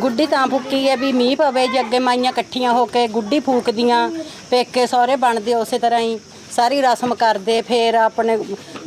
ਗੁੱਡੀ ਤਾਂ ਫੁੱਕੀ ਹੈ ਵੀ ਮੀਂਹ ਪਵੇ ਜੇ ਅੱਗੇ ਮਾਈਆਂ ਇਕੱਠੀਆਂ ਹੋ ਕੇ ਗੁੱਡੀ ਫੂਕਦੀਆਂ ਪੇਕੇ ਸਹੁਰੇ ਬਣਦੇ ਉਸੇ ਤਰ੍ਹਾਂ ਹੀ। ਸਾਰੀ ਰਸਮ ਕਰਦੇ ਫੇਰ ਆਪਣੇ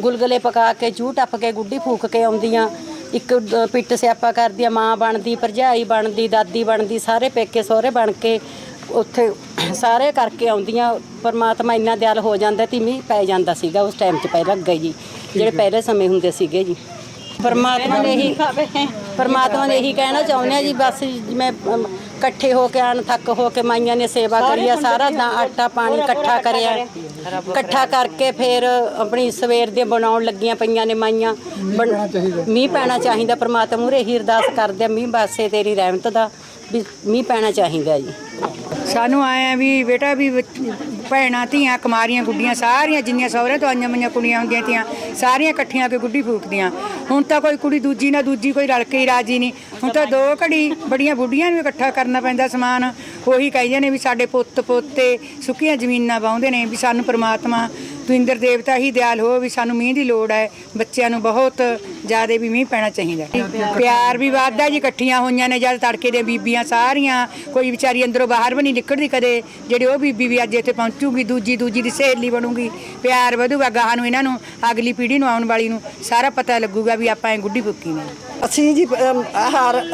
ਗੁਲਗੁਲੇ ਪਕਾ ਕੇ ਚੂਹ ਟੱਪ ਕੇ ਗੁੱਡੀ ਫੂਕ ਕੇ ਆਉਂਦੀਆਂ। ਇੱਕ ਪਿੱਟ ਸਿਆਪਾ ਕਰਦੀਆਂ ਮਾਂ ਬਣਦੀ ਭਰਜਾਈ ਬਣਦੀ ਦਾਦੀ ਬਣਦੀ ਸਾਰੇ ਪੇਕੇ ਸਹੁਰੇ ਬਣ ਕੇ ਉੱਥੇ ਸਾਰੇ ਕਰਕੇ ਆਉਂਦੀਆਂ। ਪਰਮਾਤਮਾ ਇੰਨਾ ਦਿਆਲ ਹੋ ਜਾਂਦਾ ਤੀ ਮੀਂਹ ਪੈ ਜਾਂਦਾ ਸੀਗਾ ਉਸ ਟਾਈਮ 'ਚ ਪਹਿਲਾਂ ਅੱਗੇ ਜੀ ਜਿਹੜੇ ਪਹਿਲੇ ਸਮੇਂ ਹੁੰਦੇ ਸੀਗੇ ਜੀ। ਪਰਮਾਤਮਾ ਨੇ ਇਹੀ ਪਰਮਾਤਮਾ ਨੇ ਇਹੀ ਕਹਿਣਾ ਚਾਹੁੰਦੇ ਆ ਜੀ ਬਸ ਜਿਵੇਂ ਅਮ, ਇਕੱਠੇ ਹੋ ਕੇ ਆਣ ਥੱਕ ਹੋ ਕੇ ਮਾਈਆਂ ਨੇ ਸੇਵਾ ਕਰੀ ਆ ਸਾਰਾ ਦਾ ਆਟਾ ਪਾਣੀ ਇਕੱਠਾ ਕਰਿਆ। ਇਕੱਠਾ ਕਰਕੇ ਫਿਰ ਆਪਣੀ ਸਵੇਰ ਦੇ ਬਣਾਉਣ ਲੱਗੀਆਂ ਪਈਆਂ ਨੇ ਮਾਈਆਂ। ਬਣ- ਮੀਂਹ ਪੈਣਾ ਚਾਹੀਦਾ ਪਰਮਾਤਮਾ ਮੂਹਰੇ ਹੀ ਅਰਦਾਸ ਕਰਦੇ ਆ ਮੀਂਹ ਬਾਸੇ ਤੇਰੀ ਰਹਿਮਤ ਦਾ ਵੀ ਮੀਂਹ ਪੈਣਾ ਚਾਹੀਦਾ ਜੀ। ਸਾਨੂੰ ਆਏ ਆ ਵੀ ਬੇਟਾ ਵੀ ਭੈਣਾਂ, ਧੀਆਂ, ਕੁਮਾਰੀਆਂ, ਗੁੱਡੀਆਂ ਸਾਰੀਆਂ ਜਿੰਨੀਆਂ ਸਹੁਰੇ ਤੋਂ ਆਈਆਂ ਮਈਆਂ ਕੁੜੀਆਂ ਹੁੰਦੀਆਂ ਤੀਆਂ, ਸਾਰੀਆਂ ਇਕੱਠੀਆਂ ਕੇ ਗੁੱਡੀ ਫੂਕਦੀਆਂ। ਹੁਣ ਤਾਂ ਕੋਈ ਕੁੜੀ ਦੂਜੀ ਨਾ ਦੂਜੀ, ਕੋਈ ਰਲ ਕੇ ਹੀ ਰਾਜੀ ਨਹੀਂ। ਹੁਣ ਤਾਂ ਦੋ ਘੜੀ ਬੜੀਆਂ ਬੁੱਢੀਆਂ ਨੂੰ ਇਕੱਠਾ ਕਰਨਾ ਪੈਂਦਾ ਸਮਾਨ। ਉਹੀ ਕਹਿੰਦੇ ਨੇ ਵੀ ਸਾਡੇ ਪੁੱਤ ਪੋਤੇ ਸੁੱਕੀਆਂ ਜ਼ਮੀਨਾਂ ਵਾਹੁੰਦੇ ਨੇ ਵੀ ਸਾਨੂੰ ਪ੍ਰਮਾਤਮਾ ਤੂੰ ਇੰਦਰ ਦੇਵਤਾ ਹੀ ਦਿਆਲ ਹੋ ਵੀ ਸਾਨੂੰ ਮੀਂਹ ਦੀ ਲੋੜ ਹੈ। ਬੱਚਿਆਂ ਨੂੰ ਬਹੁਤ ਜ਼ਿਆਦਾ ਵੀ ਮੀਂਹ ਪੈਣਾ ਚਾਹੀਦਾ ਪਿਆਰ ਵੀ ਵੱਧਦਾ ਜੀ ਇਕੱਠੀਆਂ ਹੋਈਆਂ ਨੇ ਜਦ ਤੜਕੇ ਦੇ ਬੀਬੀਆਂ ਸਾਰੀਆਂ। ਕੋਈ ਵਿਚਾਰੀ ਅੰਦਰੋਂ ਬਾਹਰ ਵੀ ਨਹੀਂ ਨਿਕਲਦੀ ਕਦੇ। ਜਿਹੜੀ ਉਹ ਬੀਬੀ ਵੀ ਅੱਜ ਇੱਥੇ ਪਹੁੰਚੂਗੀ ਦੂਜੀ ਦੂਜੀ ਦੀ ਸਹੇਲੀ ਬਣੂਗੀ। ਪਿਆਰ ਵਧੂਗਾ ਗਾਹ ਨੂੰ ਇਹਨਾਂ ਨੂੰ ਅਗਲੀ ਪੀੜ੍ਹੀ ਨੂੰ ਆਉਣ ਵਾਲੀ ਨੂੰ। ਸਾਰਾ ਪਤਾ ਲੱਗੂਗਾ ਵੀ ਆਪਾਂ ਇਹ ਗੁੱਡੀ ਫੁੱਕੀ ਨੇ। ਅਸੀਂ ਜੀ ਅਮ,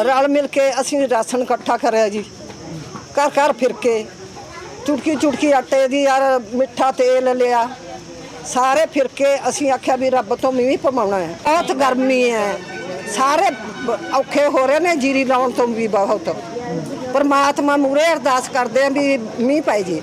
ਰਲ ਮਿਲ ਕੇ ਅਸੀਂ ਰਾਸ਼ਨ ਇਕੱਠਾ ਕਰਿਆ ਜੀ। ਘਰ ਘਰ ਫਿਰ ਕੇ ਚੁਟਕੀ ਚੁਟਕੀ ਆਟੇ ਦੀ ਯਾਰ ਮਿੱਠਾ ਤੇਲ ਲਿਆ। ਸਾਰੇ ਫਿਰ ਕੇ ਅਸੀਂ ਆਖਿਆ ਵੀ ਰੱਬ ਤੋਂ ਮੀਂਹ ਪਵਾਉਣਾ ਹੈ। ਬਹੁਤ ਗਰਮੀ ਹੈ। ਸਾਰੇ ਔਖੇ ਹੋ ਰਹੇ ਨੇ ਜੀਰੀ ਲਾਉਣ ਤੋਂ ਵੀ ਬਹੁਤ। ਪਰਮਾਤਮਾ ਮੂਰੇ ਅਰਦਾਸ ਕਰਦੇ ਆ ਵੀ ਮੀਂਹ ਪੈ ਜੀ।